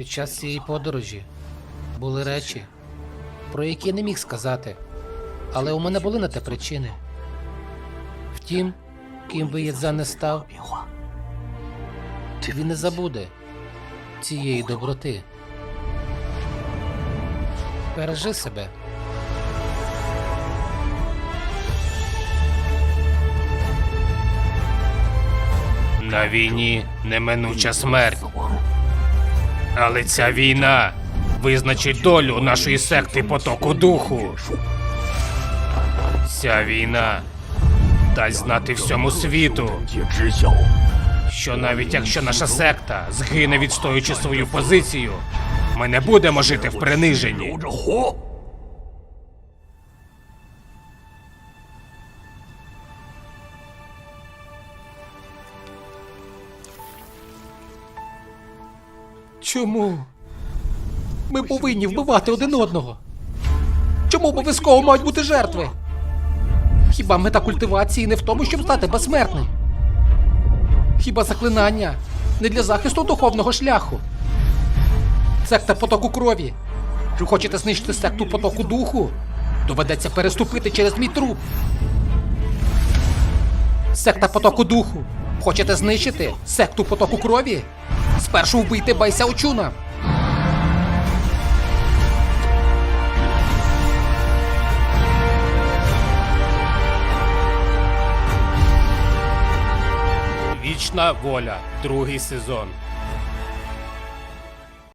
Під час цієї подорожі були речі, про які не міг сказати, але у мене були на те причини. Втім, ким би Єдзан не став, він не забуде цієї доброти. Бережи себе. На війні неминуча смерть. Але ця війна визначить долю нашої секти потоку духу. Ця війна дасть знати всьому світу, що навіть якщо наша секта згине відстоюючи свою позицію, ми не будемо жити в приниженні. Чому? Ми повинні вбивати один одного. Чому обов'язково мають бути жертви? Хіба мета культивації не в тому, щоб стати безсмертним? Хіба заклинання не для захисту духовного шляху? Секта потоку крові. Хочете знищити секту потоку духу? Доведеться переступити через мій труп. Секта потоку духу. Хочете знищити секту потоку крові? Спершу вбийте Байсяочуна. Вічна воля. Другий сезон.